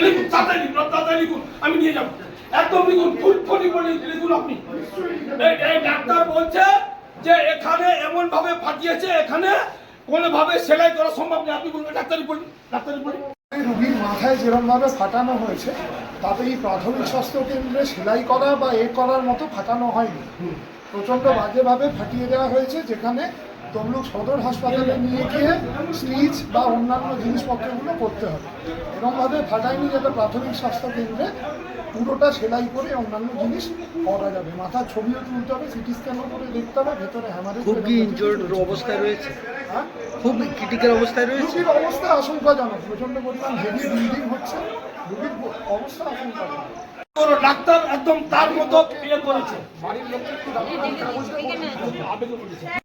লিখুন তাড়াতাড়ি লিখুন তাড়াতাড়ি লিখুন আমি নিয়ে যাব। একদম লিখুন ফুল ফটি বলে লিখুন আপনি। এই- ডাক্তার বলছে যে এখানে এমন ভাবে ফাটিয়েছে এখানে কোনোভাবে সেলাই করা সম্ভব নেই। আপনি বলুন ডাক্তারি বলুন ডাক্তারি বলুন। রুগীর মাথায় যেরকমভাবে ফাটানো হয়েছে তাতে এই প্রাথমিক স্বাস্থ্য কেন্দ্রে সেলাই করা বা এ করার মতো ফাটানো হয়নি। প্রচণ্ড বাজেভাবে ফাটিয়ে দেওয়া হয়েছে যেখানে তমলুক সদর হাসপাতালে নিয়ে গিয়ে স্টিচ বা অন্যান্য জিনিসপত্রগুলো করতে হবে। এরকমভাবে ফাটায়নি যাতে প্রাথমিক স্বাস্থ্য কেন্দ্রে পুরোটা সেলাই করে অন্যান্য জিনিস করা যাবে। মাথার ছবিও তুলতে হবে সিটি স্ক্যানও করে দেখতে হবে ভেতরে হ্যামারেজ খুব কি ইনজোর্ড অবস্থায় রয়েছে? হ্যাঁ? খুব ক্রিটিক্যাল অবস্থায় রয়েছে? অবস্থা আশঙ্কাজনক প্রচণ্ড পরিমাণ হেভি ব্লিডিং হচ্ছে রুগীর অবস্থা আশঙ্কাজনক। ডাক্তার একদম তার মতো ইয়ে করেছে। বাড়ির লোককে একটু আবেদন করেছে।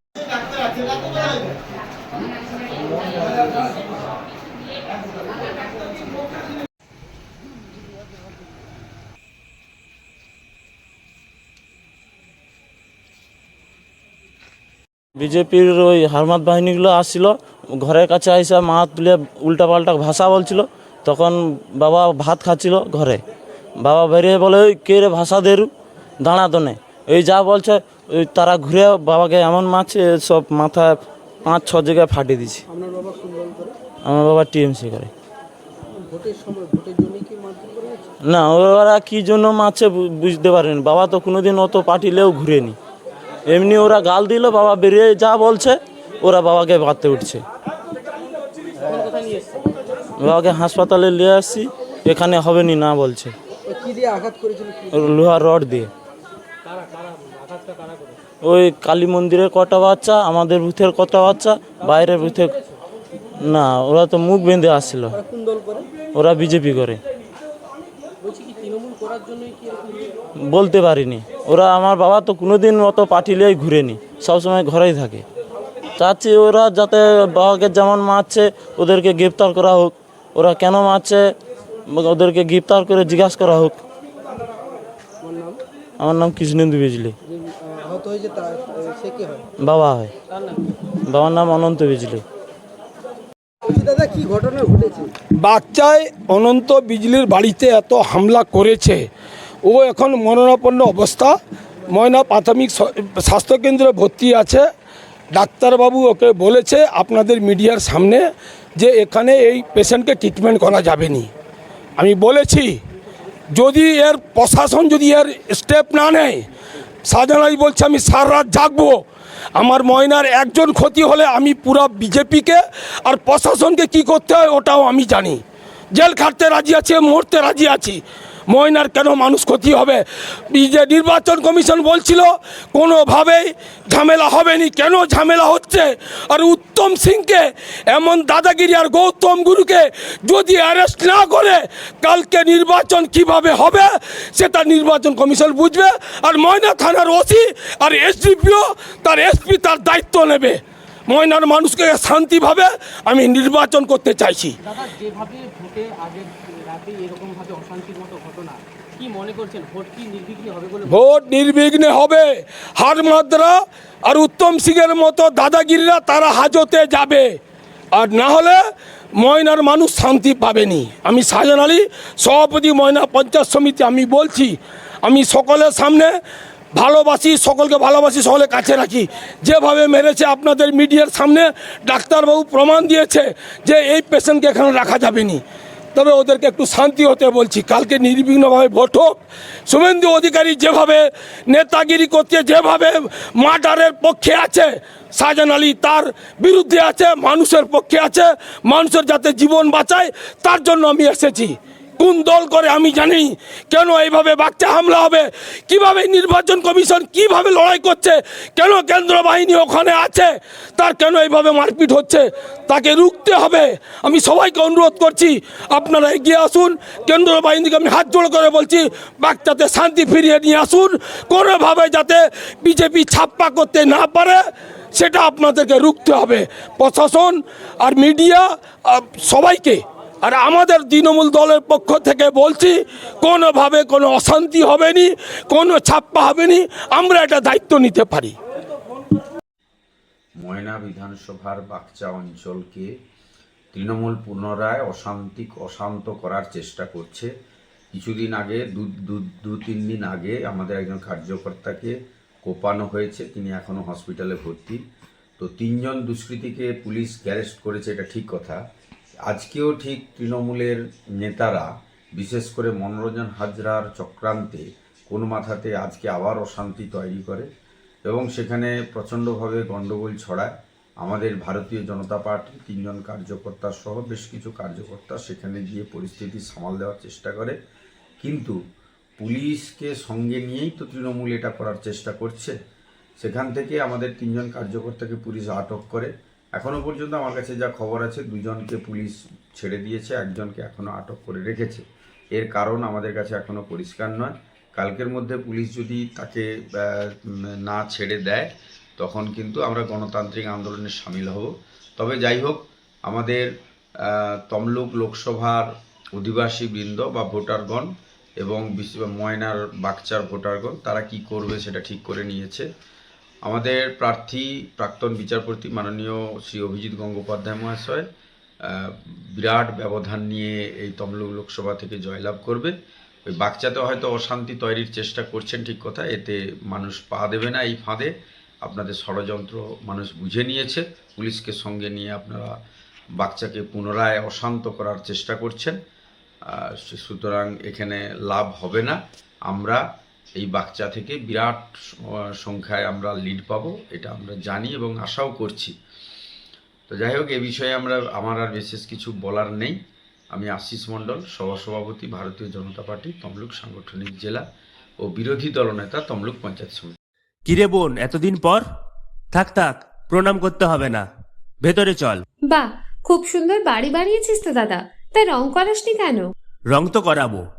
বিজেপির ওই হারমাত বাহিনীগুলো আসছিল, ঘরের কাছে আইসা মা তুলে উল্টাপাল্টা ভাষা বলছিল, তখন বাবা ভাত খাচ্ছিল ঘরে। বাবা বেরিয়ে বলে, ওই কে রে ভাষা দেরু? দাঁড়া দনে এই যা বলছে ওই তারা ঘুরে বাবাকে এমন মারছে সব মাথায় পাঁচ ছ জায়গায় ফাটিয়ে দিছে আপনার বাবা কোন দল করে? আমার বাবা টিএমসি করে। ভোটের সময় ভোটের জন্য কি মারধর করা হয়েছে না ওরা কি জন্য মারছে বু- বুঝতে পারেনি। বাবা তো কোনোদিন অত পাঠিলেও ঘুরেনি। এমনি ওরা গাল দিল বাবা বেরিয়ে যা বলছে ওরা বাবাকে বাঁধতে উঠছে। বাবাকে হাসপাতালে নিয়ে আসছি এখানে হবে নি না বলছে। ওই কি দিয়ে আঘাত করেছিল কি? লোহার রড দিয়ে। ওই কালী মন্দিরের কটা বাচ্চা আমাদের বুথের কটা বাচ্চা বাইরের বুথে না ওরা তো মুখ বেঁধে আসছিল। ওরা বিজেপি করে। বলতে পারিনি। ওরা আমার বাবা তো কোনোদিন অত পাঠিলেই ঘুরেনি সবসময় ঘরেই থাকে। চাচ্ছি ওরা যাতে বাবাকে যেমন মারছে ওদেরকে গ্রেপ্তার করা হোক। ওরা কেন মারছে ওদেরকে গ্রেপ্তার করে জিজ্ঞাসা করা হোক। আমার নাম কৃষ্ণেন্দু বিজলি। হয় বাবা হয়। বাবার নাম অনন্ত বিজলি। বলছি দাদা কি ঘটনা ঘটেছে? বাচ্চায় অনন্ত বিজলির বাড়িতে এত হামলা করেছে। ও এখন মরণাপন্ন অবস্থা। ময়না প্রাথমিক স্বাস্থ্যকেন্দ্রে ভর্তি আছে। ডাক্তারবাবু ওকে বলেছে আপনাদের মিডিয়ার সামনে যে এখানে এই পেশেন্টকে ট্রিটমেন্ট করা যাবে নি। আমি বলেছি যদি এর প্রশাসন যদি এর স্টেপ না নেয় শাহজাহান বলছে, আমি সার রাত জাগবো। আমার ময়নার একজন ক্ষতি হলে আমি পুরো বিজেপিকে আর প্রশাসনকে কি করতে হয় ওটাও আমি জানি। জেল খাটতে রাজি আছি, মরতে রাজি আছি। ময়নার কেন মানুষ ক্ষতি হবে? যে নির্বাচন কমিশন বলছিল, কোনোভাবেই ঝামেলা হবে নি কেন ঝামেলা হচ্ছে? আর উত্তম সিংকে, এমন দাদাগিরি আর গৌতম গুরুকে যদি অ্যারেস্ট না করে, কালকে নির্বাচন কীভাবে হবে সেটা নির্বাচন কমিশন বুঝবে। আর ময়না থানার ওসি আর এসডিপিও, তার এসপি তার দায়িত্ব নেবে। ময়নার মানুষকে শান্তিভাবে আমি নির্বাচন করতে চাইছি। রাতে অশান্তির মতো ঘটনা। ভোট নির্বিঘ্নে হবে হবে। হারমাদ্রা আর উত্তম সিংয়ের মতো দাদাগিরিরা তারা হাজতে যাবে। আর না হলে ময়নার মানুষ শান্তি পাবেনি। আমি শাহজাহান আলী, সভাপতি ময়না পঞ্চায়েত সমিতি, আমি বলছি, আমি সকলের সামনে ভালোবাসি, সকলকে ভালোবাসি সকলের কাছে রাখি। যেভাবে মেরেছে আপনাদের মিডিয়ার সামনে, ডাক্তারবাবু প্রমাণ দিয়েছে যে এই পেশেন্টকে এখানে রাখা যাবে নি তবে ওদেরকে একটু শান্তি হতে বলছি। কালকে নির্বিঘ্নভাবে ভোট হোক। শুভেন্দু অধিকারী যেভাবে নেতাগিরি করতে যেভাবে মার্ডারের পক্ষে আছে, শাহজাহান আলী তার বিরুদ্ধে আছে, মানুষের পক্ষে আছে, মানুষের যাতে জীবন বাঁচায়, তার জন্য আমি এসেছি। কোন দল করে আমি জানি। কেন এইভাবে বাচ্চা হামলা হবে? কীভাবে নির্বাচন কমিশন কীভাবে লড়াই করছে? কেন কেন্দ্র বাহিনী ওখানে আছে? তার কেন এইভাবে মারপিট হচ্ছে? তাকে রুখতে হবে। আমি সবাইকে অনুরোধ করছি, আপনারা এগিয়ে আসুন। কেন্দ্র বাহিনীকে আমি হাত জোড় করে বলছি, বাচ্চাতে শান্তি ফিরিয়ে নিয়ে আসুন। কোনোভাবে যাতে বিজেপি ছাপ্পা করতে না পারে, সেটা আপনাদেরকে রুখতে হবে। প্রশাসন আর মিডিয়া সবাইকে আর আমাদের তৃণমূল দলের পক্ষ থেকে বলছি, কোনোভাবে কোনো অশান্তি হবে নি কোনো ছাপ্পা হবে নি আমরা এটা দায়িত্ব নিতে পারি। ময়না বিধানসভার বাগচা অঞ্চলকে তৃণমূল পুনরায় অশান্তি, অশান্ত করার চেষ্টা করছে। কিছুদিন আগে, দু, দু- দু, তিন দিন আগে আমাদের একজন কার্যকর্তাকে কোপানো হয়েছে, তিনি এখনও হসপিটালে ভর্তি। তো তিনজন দুষ্কৃতীকে পুলিশ গ্যারেস্ট করেছে, এটা ঠিক কথা। আজকেও ঠিক তৃণমূলের নেতারা, বিশেষ করে মনোরঞ্জন হাজরার চক্রান্তে কোন মাথাতে আজকে আবার অশান্তি তৈরি করে এবং সেখানে প্রচণ্ডভাবে গণ্ডগোল ছড়ায়। আমাদের ভারতীয় জনতা পার্টি তিনজন কার্যকর্তা সহ বেশ কিছু কার্যকর্তা সেখানে গিয়ে পরিস্থিতি সামাল দেওয়ার চেষ্টা করে। কিন্তু পুলিশকে সঙ্গে নিয়েই তো তৃণমূল এটা করার চেষ্টা করছে। সেখান থেকে আমাদের তিনজন কার্যকর্তাকে পুলিশ আটক করে। এখনও পর্যন্ত আমার কাছে যা খবর আছে, দুজনকে পুলিশ ছেড়ে দিয়েছে, একজনকে এখনও আটক করে রেখেছে। এর কারণ আমাদের কাছে এখনও পরিষ্কার নয়। কালকের মধ্যে পুলিশ যদি তাকে না ছেড়ে দেয়, তখন কিন্তু আমরা গণতান্ত্রিক আন্দোলনে সামিল হব। তবে যাই হোক, আমাদের তমলুক লোকসভার অধিবাসী বৃন্দ বা ভোটারগণ এবং ময়নার বাগচার ভোটারগণ, তারা কি করবে সেটা ঠিক করে নিয়েছে। আমাদের প্রার্থী প্রাক্তন বিচারপতি মাননীয় শ্রী অভিজিৎ গঙ্গোপাধ্যায় মহাশয় বিরাট ব্যবধান নিয়ে এই তমলুক লোকসভা থেকে জয়লাভ করবে। ওই বাচ্চাতে হয়তো অশান্তি তৈরির চেষ্টা করছেন ঠিক কথা, এতে মানুষ পা দেবে না এই ফাঁদে। আপনাদের ষড়যন্ত্র মানুষ বুঝে নিয়েছে, পুলিশকে সঙ্গে নিয়ে আপনারা বাচ্চাকে পুনরায় অশান্ত করার চেষ্টা করছেন। সুতরাং এখানে লাভ হবে না। আমরা এই বাচ্চা থেকে বিরাট সংখ্যায় আমরা লিড পাবো এটা আমরা জানি এবং আশাও করছি। তো যাই হোক এ বিষয়ে আমরা আমার আর বিশেষ কিছু বলার নেই। আমি আশিস মণ্ডল সহসভাপতি ভারতীয় জনতা পার্টি তমলুক সাংগঠনিক জেলা ও বিরোধী দলনেতা তমলুক পঞ্চায়েত সমিতি। কিরে বোন এতদিন পর? থাক থাক প্রণাম করতে হবে না। ভেতরে চল। বাহ খুব সুন্দর বাড়ি বানিয়েছিস তো দাদা। তা রং করাসনি কেন? রং তো করাবো।